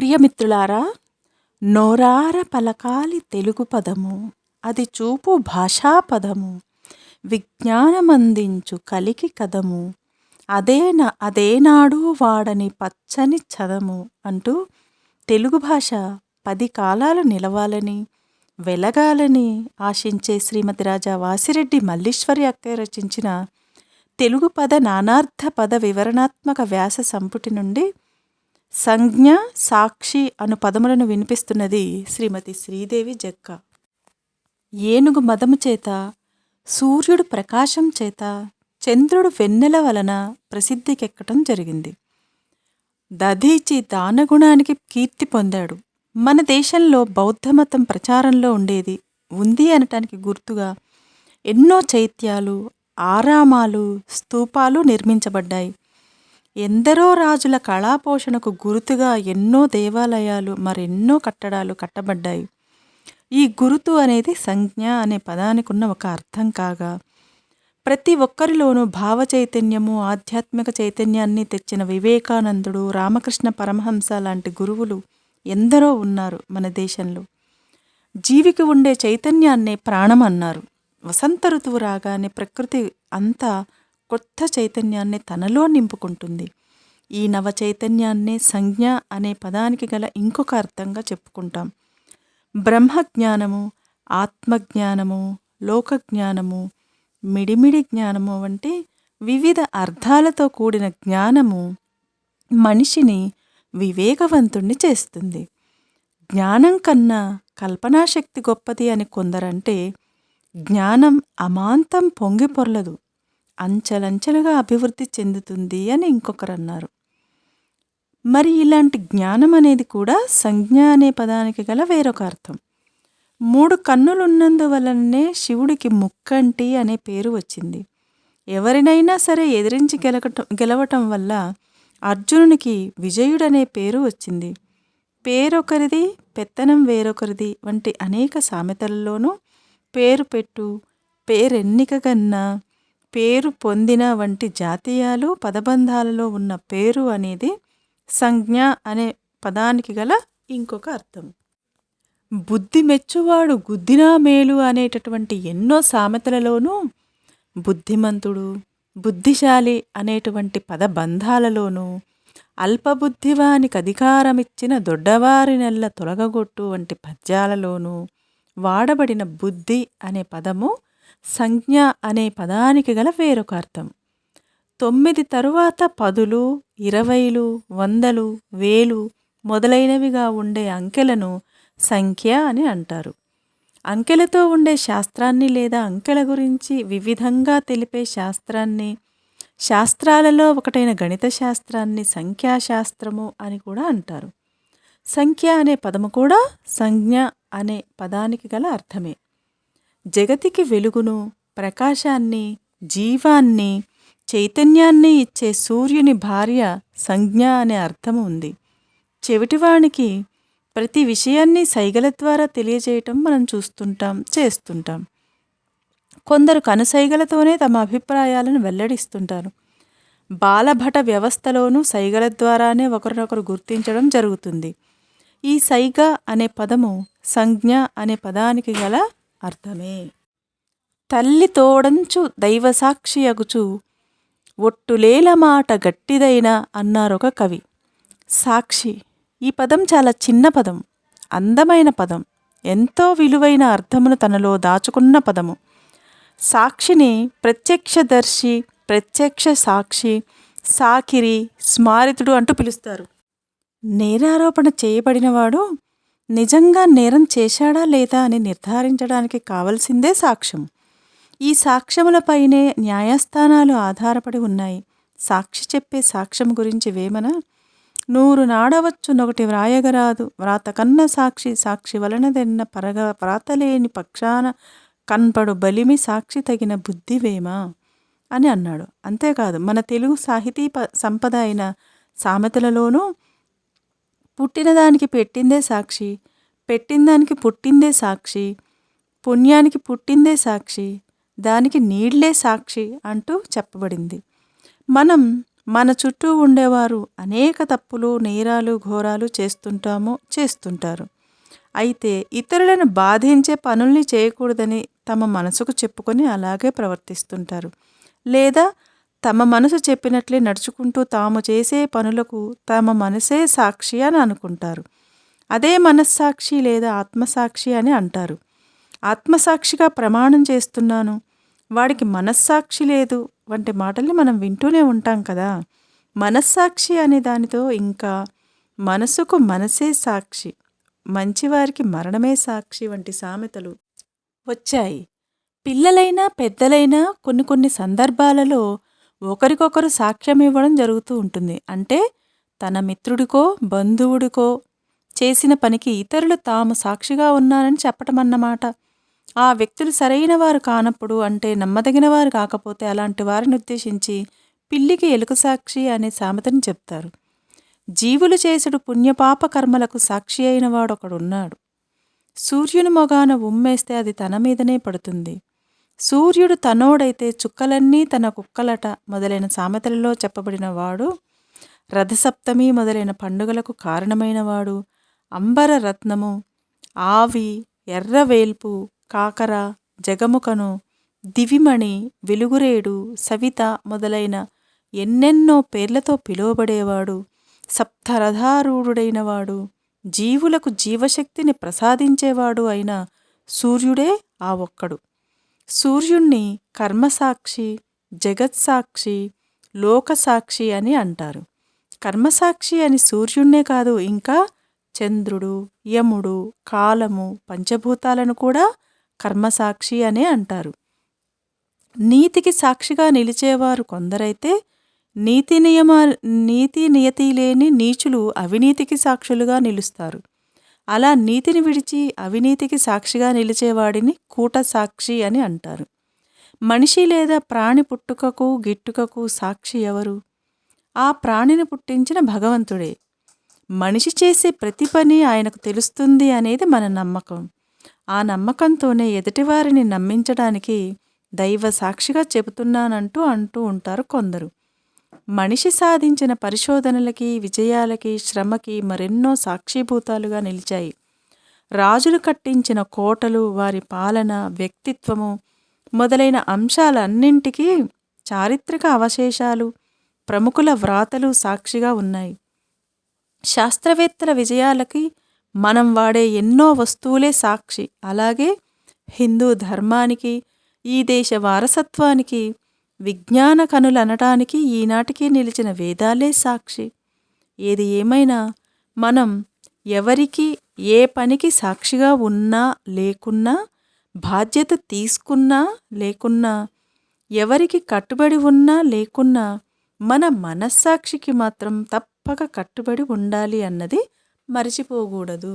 ప్రియమిత్రులారా నోరార పలకాలి తెలుగు పదము అది చూపు భాషా పదము విజ్ఞానమందించు కలికి కదము అదేన అదేనాడు వాడని పచ్చని చదము అంటూ తెలుగు భాష పది కాలాలు నిలవాలని వెలగాలని ఆశించే శ్రీమతి రాజా వాసిరెడ్డి మల్లీశ్వరి అక్కయ్య రచించిన తెలుగు పద నానార్థ పద వివరణాత్మక వ్యాస సంపుటి నుండి సంజ్ఞ సాక్షి అను పదములను వినిపిస్తున్నది శ్రీమతి శ్రీదేవి జక్క. ఏనుగు మదము చేత సూర్యుడు ప్రకాశం చేత చంద్రుడు వెన్నెల వలన ప్రసిద్ధికెక్కటం జరిగింది. దధీచి దానగుణానికి కీర్తి పొందాడు. మన దేశంలో బౌద్ధమతం ప్రచారంలో ఉండేది ఉంది అనటానికి గుర్తుగా ఎన్నో చైత్యాలు ఆరామాలు స్తూపాలు నిర్మించబడ్డాయి. ఎందరో రాజుల కళాపోషణకు గురుతుగా ఎన్నో దేవాలయాలు మరెన్నో కట్టడాలు కట్టబడ్డాయి. ఈ గురుతు అనేది సంజ్ఞ అనే పదానికి ఉన్న ఒక అర్థం కాగా ప్రతి ఒక్కరిలోనూ భావ చైతన్యము ఆధ్యాత్మిక చైతన్యాన్ని తెచ్చిన వివేకానందుడు రామకృష్ణ పరమహంస లాంటి గురువులు ఎందరో ఉన్నారు మన దేశంలో. జీవికి ఉండే చైతన్యాన్నే ప్రాణం అన్నారు. వసంత ఋతువు రాగానే ప్రకృతి అంతా కొత్త చైతన్యాన్ని తనలో నింపుకుంటుంది. ఈ నవ చైతన్యాన్నే సంజ్ఞ అనే పదానికి గల ఇంకొక అర్థంగా చెప్పుకుంటాం. బ్రహ్మజ్ఞానము ఆత్మజ్ఞానము లోకజ్ఞానము మిడిమిడి జ్ఞానము వంటి వివిధ అర్థాలతో కూడిన జ్ఞానము మనిషిని వివేకవంతుణ్ణి చేస్తుంది. జ్ఞానం కన్నా కల్పనాశక్తి గొప్పది అని కొందరంటే జ్ఞానం అమాంతం పొంగి పొర్లదు. అంచెలంచెలుగా అభివృద్ధి చెందుతుంది అని ఇంకొకరు అన్నారు మరి ఇలాంటి జ్ఞానం అనేది కూడా సంజ్ఞ అనే పదానికి గల వేరొక అర్థం. మూడు కన్నులున్నందువలనే శివుడికి ముక్కంటి అనే పేరు వచ్చింది. ఎవరినైనా సరే ఎదిరించి గెలకటం గెలవటం వల్ల అర్జునునికి విజయుడనే పేరు వచ్చింది. పేరొకరిది పెత్తనం వేరొకరిది వంటి అనేక సామెతలలోనూ పేరు పెట్టు పేరెన్నిక కన్నా పేరు పొందిన వంటి జాతీయాలు పదబంధాలలో ఉన్న పేరు అనేది సంజ్ఞ అనే పదానికి గల ఇంకొక అర్థం. బుద్ధి మెచ్చువాడు గుద్దినా మేలు అనేటటువంటి ఎన్నో సామెతలలోనూ బుద్ధిమంతుడు బుద్ధిశాలి అనేటువంటి పదబంధాలలోనూ అల్పబుద్ధివానికి అధికారమిచ్చిన దొడ్డవారి నెల్ల తొలగగొట్టు వంటి పద్యాలలోనూ వాడబడిన బుద్ధి అనే పదము సంజ్ఞ అనే పదానికి గల వేరొక అర్థం. తొమ్మిది తరువాత పదులు ఇరవైలు వందలు వేలు మొదలైనవిగా ఉండే అంకెలను సంఖ్య అని అంటారు. అంకెలతో ఉండే శాస్త్రాన్ని లేదా అంకెల గురించి వివిధంగా తెలిపే శాస్త్రాన్ని శాస్త్రాలలో ఒకటైన గణిత శాస్త్రాన్ని సంఖ్యాశాస్త్రము అని కూడా అంటారు. సంఖ్య అనే పదము కూడా సంజ్ఞ అనే పదానికి గల అర్థమే. జగతికి వెలుగును ప్రకాశాన్ని జీవాన్ని చైతన్యాన్ని ఇచ్చే సూర్యుని భార్య సంజ్ఞ అనే అర్థం ఉంది. చెవిటివానికి ప్రతి విషయాన్ని సైగల ద్వారా తెలియజేయటం మనం చూస్తుంటాం చేస్తుంటాం. కొందరు కనుసైగలతోనే తమ అభిప్రాయాలను వెల్లడిస్తుంటారు. బాలభట వ్యవస్థలోనూ సైగల ద్వారానే ఒకరినొకరు గుర్తించడం జరుగుతుంది. ఈ సైగ అనే పదము సంజ్ఞ అనే పదానికి గల అర్థమే. తల్లి తోడంచు దైవసాక్షియగుచు ఒట్టులేల మాట గట్టిదైన అన్నారొక కవి. సాక్షి ఈ పదం చాలా చిన్న పదం అందమైన పదం ఎంతో విలువైన అర్థమును తనలో దాచుకున్న పదము. సాక్షిని ప్రత్యక్షదర్శి ప్రత్యక్ష సాక్షి సాకిరి స్మారితుడు అంటూ పిలుస్తారు. నేరారోపణ చేయబడినవాడు నిజంగా నేరం చేశాడా లేదా అని నిర్ధారించడానికి కావలసిందే సాక్ష్యం. ఈ సాక్ష్యములపైనే న్యాయస్థానాలు ఆధారపడి ఉన్నాయి. సాక్షి చెప్పే సాక్ష్యం గురించి వేమన? నూరు నాడవచ్చు నొకటి వ్రాయగరాదు. వ్రాత కన్న సాక్షి సాక్షి వలనదెన్న పరగ వ్రాతలేని పక్షాన కన్పడు బలిమి సాక్షి తగిన బుద్ధివేమా అని అన్నాడు. అంతేకాదు మన తెలుగు సాహితీ ప సంపద అయిన సామెతలలోనూ పుట్టిన దానికి పెట్టిందే సాక్షి పెట్టిన దానికి పుట్టిందే సాక్షి పుణ్యానికి పుట్టిందే సాక్షి దానికి నీళ్ళే సాక్షి అంటూ చెప్పబడింది. మనం మన చుట్టూ ఉండేవారు అనేక తప్పులు నేరాలు ఘోరాలు చేస్తుంటామో చేస్తుంటారు. అయితే ఇతరులను బాధించే పనుల్ని చేయకూడదని తమ మనసుకు చెప్పుకొని అలాగే ప్రవర్తిస్తుంటారు. లేదా తమ మనసు చెప్పినట్లే నడుచుకుంటూ తాము చేసే పనులకు తమ మనసే సాక్షి అని అనుకుంటారు. అదే మనస్సాక్షి లేదా ఆత్మసాక్షి అని అంటారు. ఆత్మసాక్షిగా ప్రమాణం చేస్తున్నాను. వాడికి మనస్సాక్షి లేదు వంటి మాటల్ని మనం వింటూనే ఉంటాం కదా. మనస్సాక్షి అనే దానితో ఇంకా మనసుకు మనసే సాక్షి మంచివారికి మరణమే సాక్షి వంటి సామెతలు వచ్చాయి. పిల్లలైనా పెద్దలైనా కొన్ని కొన్ని సందర్భాలలో ఒకరికొకరు సాక్ష్యం ఇవ్వడం జరుగుతూ ఉంటుంది. అంటే తన మిత్రుడికో బంధువుడికో చేసిన పనికి ఇతరులు తాము సాక్షిగా ఉన్నారని చెప్పటం అన్నమాట. ఆ వ్యక్తులు సరైన వారు కానప్పుడు అంటే నమ్మదగిన వారు కాకపోతే అలాంటి వారిని ఉద్దేశించి పిల్లికి ఎలుక సాక్షి అనే సామెతని చెప్తారు. జీవులు చేసుడు పుణ్యపాప కర్మలకు సాక్షి అయిన వాడొకడున్నాడు. సూర్యుని మొగాన ఉమ్మేస్తే అది తన మీదనే పడుతుంది. సూర్యుడు తనోడైతే చుక్కలన్నీ తన కుక్కలట మొదలైన సామెతలలో చెప్పబడిన వాడు రథసప్తమి మొదలైన పండుగలకు కారణమైనవాడు. అంబర రత్నము ఆవి ఎర్రవేల్పు కాకర జగముకను దివిమణి వెలుగురేడు సవిత మొదలైన ఎన్నెన్నో పేర్లతో పిలువబడేవాడు. సప్తరథారూఢుడైనవాడు. జీవులకు జీవశక్తిని ప్రసాదించేవాడు అయిన సూర్యుడే ఆ ఒక్కడు. సూర్యుణ్ణి కర్మసాక్షి జగత్సాక్షి లోకసాక్షి అని అంటారు. కర్మసాక్షి అని సూర్యుణ్ణే కాదు ఇంకా చంద్రుడు యముడు కాలము పంచభూతాలను కూడా కర్మసాక్షి అనే అంటారు. నీతికి సాక్షిగా నిలిచేవారు కొందరైతే నీతి నియమ నీతి నియతి లేని నీచులు అవినీతికి సాక్షులుగా నిలుస్తారు. అలా నీతిని విడిచి అవినీతికి సాక్షిగా నిలిచేవాడిని కూట సాక్షి అని అంటారు. మనిషి లేదా ప్రాణి పుట్టుకకు గిట్టుకకు సాక్షి ఎవరు? ఆ ప్రాణిని పుట్టించిన భగవంతుడే. మనిషి చేసే ప్రతి పని ఆయనకు తెలుస్తుంది అనేది మన నమ్మకం. ఆ నమ్మకంతోనే ఎదుటివారిని నమ్మించడానికి దైవ సాక్షిగా చెబుతున్నానంటూ అంటూ ఉంటారు కొందరు. మనిషి సాధించిన పరిశోధనలకి విజయాలకి శ్రమకి మరెన్నో సాక్షిభూతాలుగా నిలిచాయి. రాజులు కట్టించిన కోటలు వారి పాలన వ్యక్తిత్వము మొదలైన అంశాలన్నింటికీ చారిత్రక అవశేషాలు ప్రముఖుల వ్రాతలు సాక్షిగా ఉన్నాయి. శాస్త్రవేత్తల విజయాలకి మనం వాడే ఎన్నో వస్తువులే సాక్షి. అలాగే హిందూ ధర్మానికి ఈ దేశ వారసత్వానికి విజ్ఞాన కనులు అనటానికి ఈనాటికి నిలిచిన వేదాలే సాక్షి. ఏది ఏమైనా మనం ఎవరికి ఏ పనికి సాక్షిగా ఉన్నా లేకున్నా బాధ్యత తీసుకున్నా లేకున్నా ఎవరికి కట్టుబడి ఉన్నా లేకున్నా మన మనస్సాక్షికి మాత్రం తప్పక కట్టుబడి ఉండాలి అన్నది మరిచిపోకూడదు.